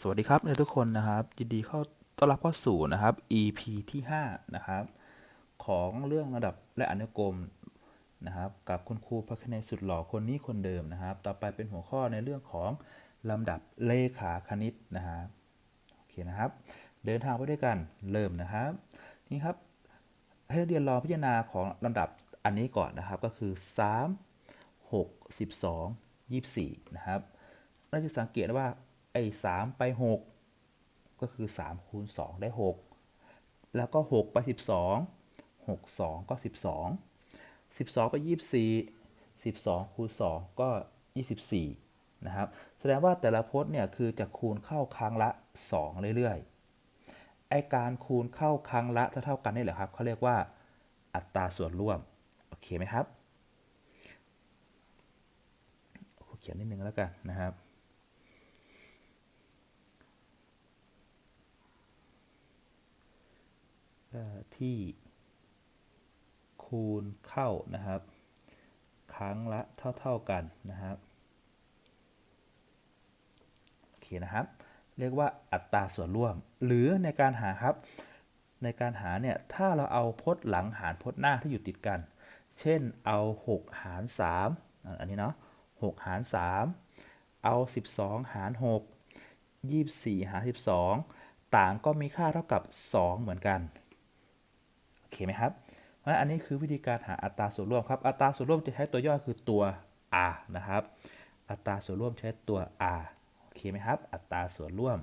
สวัสดีครับทุกคนนะครับยินดีเข้าต้อนรับเข้าสู่นะครับ EP ที่ 5 นะครับ ของเรื่องระดับและอนุกรมนะครับ กับคุณครูพัฒนสุดหล่อคนนี้คนเดิมนะครับ ต่อไปเป็นหัวข้อในเรื่องของลำดับเลขาคณิตนะครับโอเคนะครับ เดินทางไปด้วยกันเริ่มนะครับนี่ครับ ให้เรียนลอพิจารณาของลำดับอันนี้ก่อนนะครับก็คือ 3 6 12 24 นะครับเราจะสังเกตว่า ไอ้3ไป6ก็คือ3คูณ2ได้6แล้วก็6ไป12 6 2ก็12 12ไป24 12คูณ2ก็24นะครับแสดงว่าแต่ละพจน์เนี่ยคือจะคูณเข้าครั้งละ 2 เรื่อยๆ ไอการคูณเข้าครั้งละเท่าๆกันนี่แหละครับเขาเรียกว่าอัตราส่วนร่วม โอเคไหมครับเขียนนิดนึงแล้วกันนะครับ ที่คูณเข้านะครับ ครั้งละเท่า ๆกันนะครับโอเคนะครับ เรียกว่าอัตราส่วนร่วม หรือในการหาครับ ในการหาเนี่ยถ้าเราเอาพจน์หลังหารพจน์หน้าที่อยู่ติดกัน เช่นเอา 6 หาร 3 อันนี้เนาะ6หาร 3 เอา 12 หาร 6 24 หาร 12 ต่างก็มีค่าเท่ากับ 2 เหมือนกัน เคไหมครับเพราะอันนี้คือวิธีการหาอัตราส่วนร่วมครับ อัตราส่วนร่วมจะใช้ตัวย่อคือตัว r นะครับ อัตราส่วนร่วมใช้ตัว r โอเคไหมครับ อัตราส่วนร่วม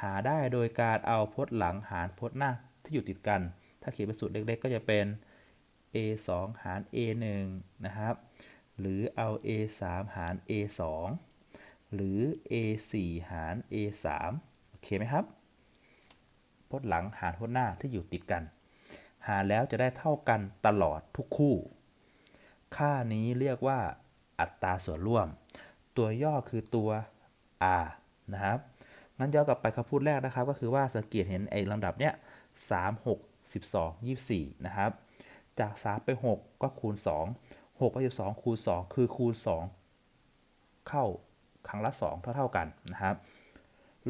หาได้โดยการเอาพจน์หลังหารพจน์หน้าที่อยู่ติดกัน ถ้าเขียนเป็นสูตรเล็กๆ ก็จะเป็น a 2 หาร a 1นะครับ หรือเอา a 3หาร a 2หรือ a 4หาร a 3โอเคไหมครับพจน์หลังหารพจน์หน้าที่อยู่ติดกัน หารแล้วจะได้เท่ากันตลอดทุกคู่ ค่านี้เรียกว่า อัตราส่วนร่วม ตัวย่อคือตัว r นะครับ งั้นย้อนกลับไปคำพูดแรกนะครับ ก็คือว่าสังเกตเห็นไอ้ลำดับเนี้ย3 6 12 24นะครับ จาก 3 ไป 6 ก็คูณ 2 6ไป12คูณ 2 คือคูณ 2 เข้าครั้งละ 2 เท่าๆกันนะครับ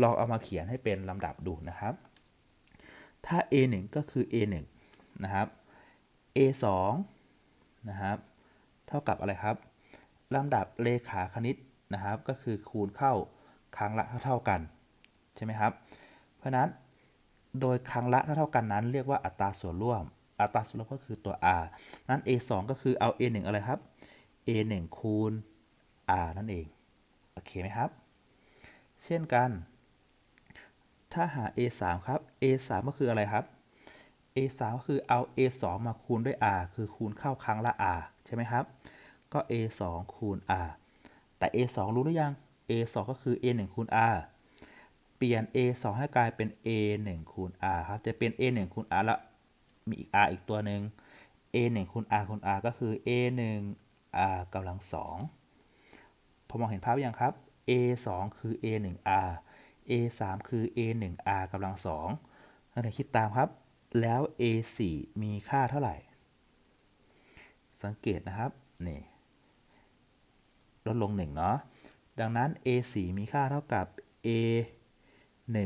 ลองเอามาเขียนให้เป็นลำดับดูนะครับ ถ้า a 1ก็คือ a 1 นะครับ a 2 นะครับ เท่ากับอะไรครับลำดับเลขาคณิตนะครับ ก็คือคูณเข้าครั้งละเท่าๆกันใช่ไหมครับ เพราะนั้นโดยครั้งละเท่าๆกันนั้น เรียกว่าอัตราส่วนร่วม อัตราส่วนร่วมก็คือตัว r นั้น a 2 ก็คือเอา a 1 อะไรครับ a 1 คูณ r นั่นเอง โอเคไหมครับ เช่นกัน ถ้าหา a 3 ครับ a 3 ก็คืออะไรครับ a 3ก็คือเอา a 2มาคูณด้วย r คือคูณเข้าครั้งละ r ใช่ไหมครับ ก็ a 2คูณ r แต่ a 2รู้หรือยัง a 2ก็คือ a 1คูณ r เปลี่ยน a 2ให้กลายเป็น a 1คูณ r ครับ จะเป็น a 1คูณ r แล้วมีอีก r อีกตัวหนึ่ง a 1คูณ r คูณ r ก็คือ a 1 r กำลัง2พอมองเห็นภาพยังครับ a 2คือ a 1 r a 3คือ a 1 r กำลัง2นักเรียนคิดตามครับ แล้ว a 4 มีค่าเท่าไหร่ สังเกตนะครับ นี่ ลดลง 1 เนาะ ดังนั้น a 4 มีค่าเท่ากับ a 1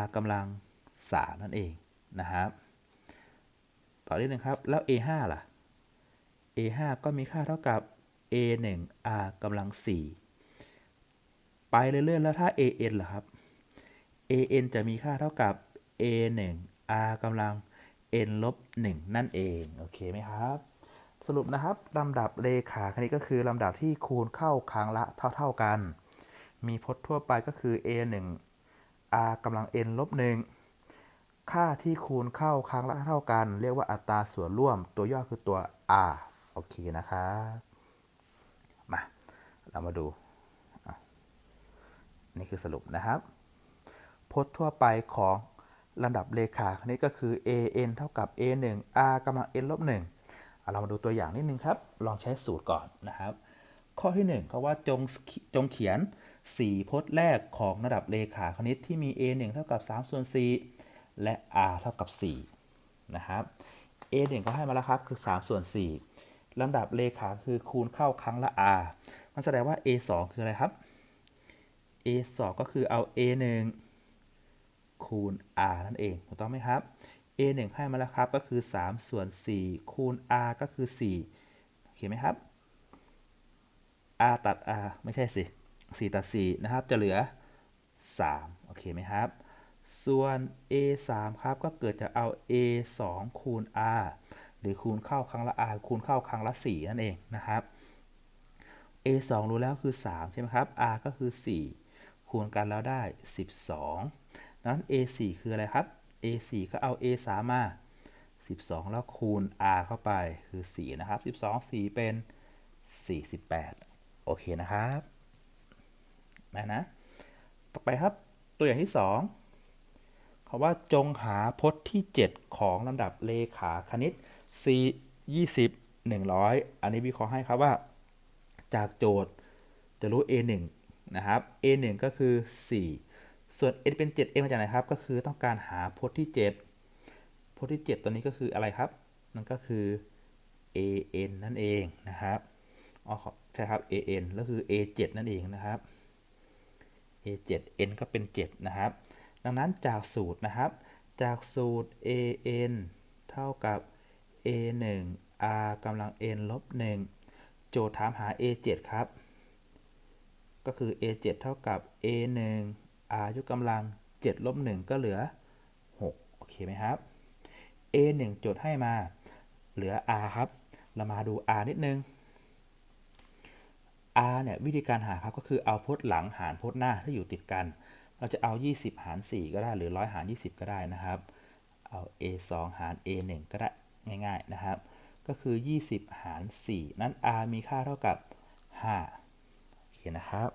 r กำลัง 3 นั่นเองนะครับ ต่อนิดนึงครับ แล้ว a 5 ล่ะ a 5 ก็มีค่าเท่ากับ a 1 r กำลัง 4 ไปเรื่อยๆ แล้วถ้า a n ล่ะครับ a n จะมีค่าเท่ากับ a 1 r กำลัง n ลบ1นั่นเอง โอเคไหมครับ สรุปนะครับลำดับเลขาคณิตก็คือลำดับที่คูณเข้าครั้งละเท่า ๆกัน มีพจน์ทั่วไปก็คือ a 1 r กำลัง n ลบ1ค่าที่คูณเข้าครั้งละเท่ากัน เรียกว่าอัตราส่วนร่วมตัวย่อคือตัว r โอเคนะครับมา เรามาดู นี่คือสรุปนะครับ พจน์ทั่วไปของลำดับเลขาคณิตก็คือ a n เท่ากับ a 1 r กำลัง n ลบ1เอาเรามาดูตัวอย่างนิดนึงครับ ลองใช้สูตรก่อนนะครับ ข้อที่ 1 เขาว่าจงจงเขียน 4 พจน์แรกของระดับเลขาคณิตที่มี a 1 เท่ากับ3ส่วน4และ r เท่ากับ4นะครับ a 1 ก็ให้มาแล้วครับคือ3ส่วน4ลำดับเลขาคือคูณเข้าครั้งละ r มันแสดงว่า a 2 คืออะไรครับ a 2 ก็คือเอา a 1 คูณ r นั่นเองถูกต้องไหมครับ a 1ให้มาแล้วครับก็คือ 3 ส่วน 4 คูณ r ก็คือ 4 โอเคไหมครับ r ตัด r ไม่ใช่สิ 4 ตัด 4 นะครับ จะเหลือ 3 โอเคไหมครับ ส่วน a 3ครับ ก็เกิดจากเอา a 2คูณ r หรือคูณเข้าครั้งละ r คูณเข้าครั้งละ 4 นั่นเองนะครับ a 2รู้แล้วคือ 3 ใช่ไหมครับ r ก็คือ 4 คูณกันแล้วได้ 12 นั้น a 4 คืออะไรครับ a 4 ก็เอา a 3 มา 12 แล้วคูณ r เข้าไปคือ 4 นะครับ 12 4 เป็น 48 โอเคนะครับนะนะ ต่อไปครับตัวอย่างที่ 2 เขาว่าจงหาพจน์ที่ 7 ของลำดับเลขาคณิต c 20 100 อันนี้วิเคราะห์ให้ครับว่า จากโจทย์จะรู้ a 1นะครับ a 1ก็คือ 4 ส่วน n เป็น7 n มาจากไหนครับ ก็คือต้องการหาพจน์ที่ 7 พจน์ที่ 7 ตัวนี้ก็คืออะไรครับ นั่นก็คือ a n นั่นเองนะครับอ๋อใช่ครับ a n ก็คือ a 7 นั่นเองนะครับ a 7 n ก็เป็น 7 นะครับ ดังนั้นจากสูตรนะครับ จากสูตร a n เท่ากับ a 1 r กำลัง n ลบ 1 โจทย์ถามหา a 7 ครับ ก็คือ a 7 เท่ากับ a 1 r ยกกำลัง7ลบ1ก็เหลือ 6 โอเคไหมครับ a 1โจทย์ให้มา เหลือ r ครับ เรามาดู r นิดนึง r เนี่ยวิธีการหาครับก็คือเอาพจน์หลังหารพจน์หน้าที่อยู่ติดกัน เราจะเอา 20 หาร 4 ก็ได้หรือ 100 หาร 20 ก็ได้นะครับ เอา a 2 หาร a 1ก็ได้ง่าย ๆนะครับ ก็คือ 20 หาร 4 นั้น r มีค่าเท่ากับ 5 โอเคนะครับ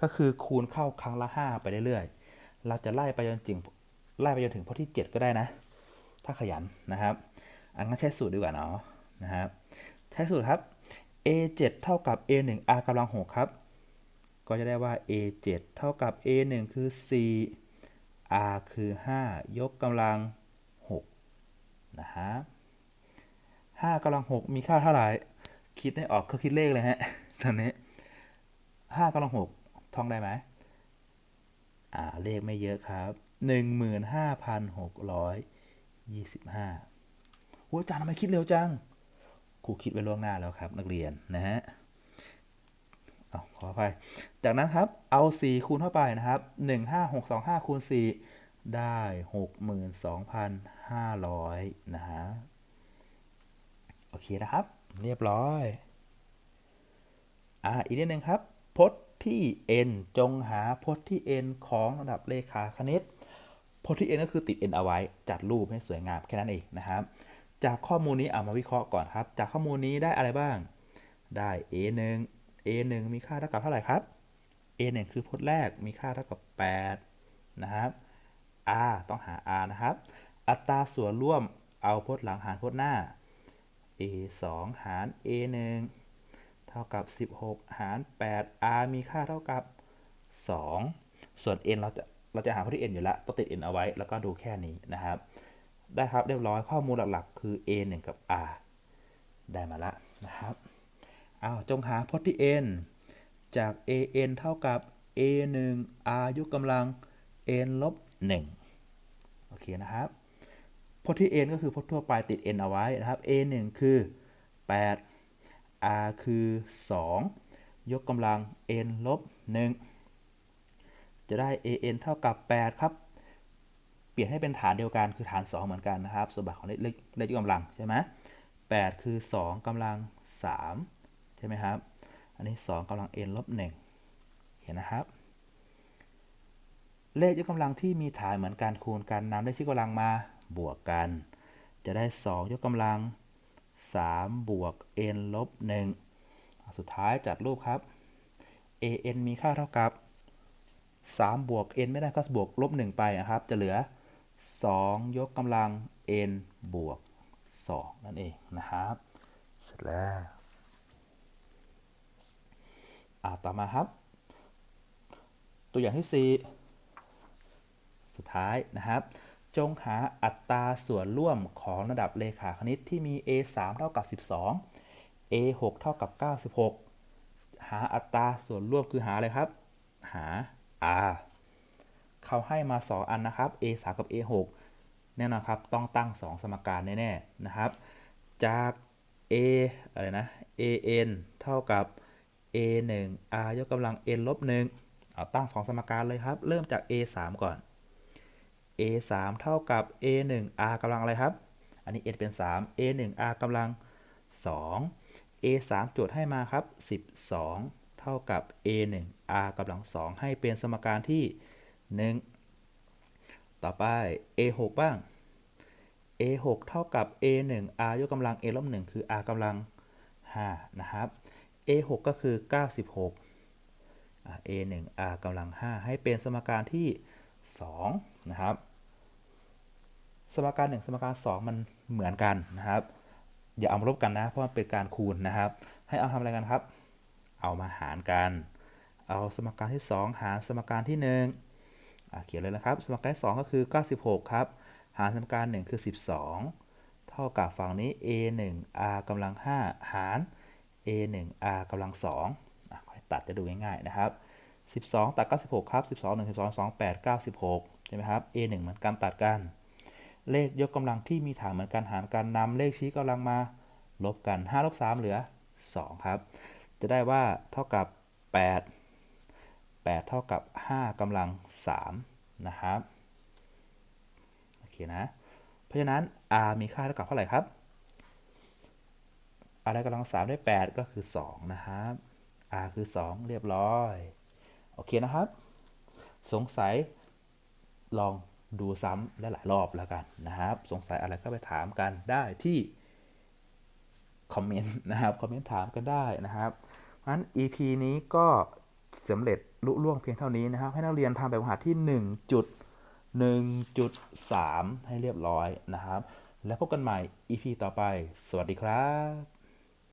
ก็คือคูณเข้าครั้งละ 5 ไปเรื่อยๆ เราจะไล่ไปจนถึงไล่ไปจนถึงพจน์ที่ 7 ก็ได้นะ ถ้าขยันนะครับ อันงั้นใช้สูตรดีกว่าเนาะนะครับ ใช้สูตรครับ a 7เท่ากับ a 1 r กำลัง6ครับ ก็จะได้ว่า a 7เท่ากับ a 1คือ 4 r คือ 5 ยกกำลัง6นะฮะ5กำลัง 6 มีค่าเท่าไหร่ คิดได้ออกเครื่อคิดเลขเลยฮะตอนนี้5กำลัง 6 ท่องได้ไหมอ่าเลขไม่เยอะครับ15,625โอ้อาจารย์ทำไมคิดเร็วจังครูคิดไว้ล่วงหน้าแล้วครับนักเรียนนะฮะเอาขออภัยจากนั้นครับเอา 4 คูณเข้าไปนะครับ1 5 6 2 5คูณ4ได้ 62,500 นะฮะโอเคนะครับ เรียบร้อย อ่าอีกนิดนึงครับพจน์ ที่ n จงหาพจน์ที่ n ของระดับเลขาคณิต พจน์ที่ n ก็คือติด n เอาไว้ จัดรูปให้สวยงามแค่นั้นเองนะครับ จากข้อมูลนี้เอามาวิเคราะห์ก่อนครับ จากข้อมูลนี้ได้อะไรบ้าง ได้ a 1 a 1มีค่าเท่ากับเท่าไหร่ครับ a 1คือพจน์แรกมีค่าเท่ากับ 8 นะครับ r ต้องหา r นะครับ อัตราส่วนร่วมเอาพจน์หลังหารพจน์หน้า a 2หาร a 1 เท่ากับ 16 หาร 8 r มีค่าเท่ากับ 2 ส่วน n เราจะเราจะหาพจน์ที่ n อยู่แล้วต้องติด n เอาไว้ แล้วก็ดูแค่นี้นะครับ ได้ครับเรียบร้อยข้อมูลหลักๆ คือ a 1 กับ r ได้มาล้วนะครับเอาจงหาพจน์ที่ n จาก a n เท่ากับ a 1 r ยกกำลัง n ลบ1โอเคนะครับพจน์ที่ n ก็คือพจน์ทั่วไปติด n เอาไว้นะครับ a 1คือ 8 r คือ 2 ยกกำลัง n ลบ 1 จะได้ a n เท่ากับ 8 ครับ เปลี่ยนให้เป็นฐานเดียวกันคือฐาน 2 เหมือนกันนะครับ ส่วนแบบของเลขเลขยกกำลังใช่ไหม8คือ 2กำลัง 3 ใช่ไหมครับ อันนี้ 2กำลัง n ลบ 1 เห็นนะครับ เลขยกกำลังที่มีฐานเหมือนกันคูณกันนำได้ชื่อกำลังมาบวกกัน จะได้ 2 ยกกำลัง 3 บวก n ลบ 1 สุดท้ายจัดรูปครับ an มีค่าเท่ากับ 3 บวก n ไม่ได้ก็บวกลบ 1 ไปนะครับ จะเหลือ 2 ยกกำลัง n บวก 2 นั่นเองนะครับ เสร็จแล้วอ่าต่อมาครับ ตัวอย่างที่ 4 สุดท้ายนะครับ จงหาอัตราส่วนร่วมของระดับเลขาคณิตที่มี a 3เท่ากับ 12 a 6เท่ากับ 96 หาอัตราส่วนร่วมคือหาอะไรครับ หา r เขาให้มา 2 อันนะครับ a 3กับ a 6แน่นอนครับ ต้องตั้ง 2 สมการแน่ๆนะครับ จาก a อะไรนะ a n เท่ากับ a 1 r ยกกำลัง n ลบ1เอาตั้ง 2 สมการเลยครับ เริ่มจาก a 3ก่อน a 3เท่ากับ a 1 r กำลังอะไรครับ อันนี้ n เป็น 3 a 1 r กำลัง 2 a 3โจทย์ให้มาครับ 12 เท่ากับ a 1 r กำลัง 2 ให้เป็นสมการที่ 1 ต่อไป a 6บ้าง a 6เท่ากับ a 1 r ยกกำลัง a ลบ1คือ r กำลัง 5 นะครับ a 6ก็คือ 96อะ a 1 r กำลัง 5 ให้เป็นสมการที่ 2 นะครับ สมการ 1 สมการ 2 มันเหมือนกันนะครับ อย่าเอามาลบกันนะ เพราะมันเป็นการคูณนะครับ ให้เอาทำอะไรกันครับ เอามาหารกัน เอาสมการที่ 2 หารสมการที่1อะเขียนเลยนะครับ สมการที่2ก็คือ 96 ครับ หารสมการ 1 คือ 12 เท่ากับฝั่งนี้ a 1 r กำลัง 5 หาร a 1 r กำลัง2อะค่อยตัดจะดูง่ายๆนะครับ 12 ตัด 96 ครับ 12 1 12 2 8 96 ใช่ไหมครับ a 1เหมือนกันตัดกัน เลขยกกำลังที่มีฐานเหมือนกันหารกันนำเลขชี้กำลังมาลบกัน5ลบ3เหลือ 2 ครับ จะได้ว่าเท่ากับ 8 8 เท่ากับ 5กำลัง 3 นะครับ โอเคนะ เพราะฉะนั้น r มีค่าเท่ากับเท่าไหร่ครับ r ได้กำลัง 3 ได้ 8 ก็คือ 2 นะครับ r คือ 2 เรียบร้อย โอเคนะครับ สงสัยลอง ดูซ้ำและหลายรอบแล้วกันนะครับ สงสัยอะไรก็ไปถามกันได้ที่คอมเมนต์นะครับ คอมเมนต์ถามกันได้นะครับเพราะฉะนั้น EP นี้ก็สำเร็จลุล่วงเพียงเท่านี้นะครับ ให้นักเรียนทำแบบหัดที่ 1.1.3 ให้เรียบร้อยนะครับ แล้วพบกันใหม่ EP ต่อไป สวัสดีครับ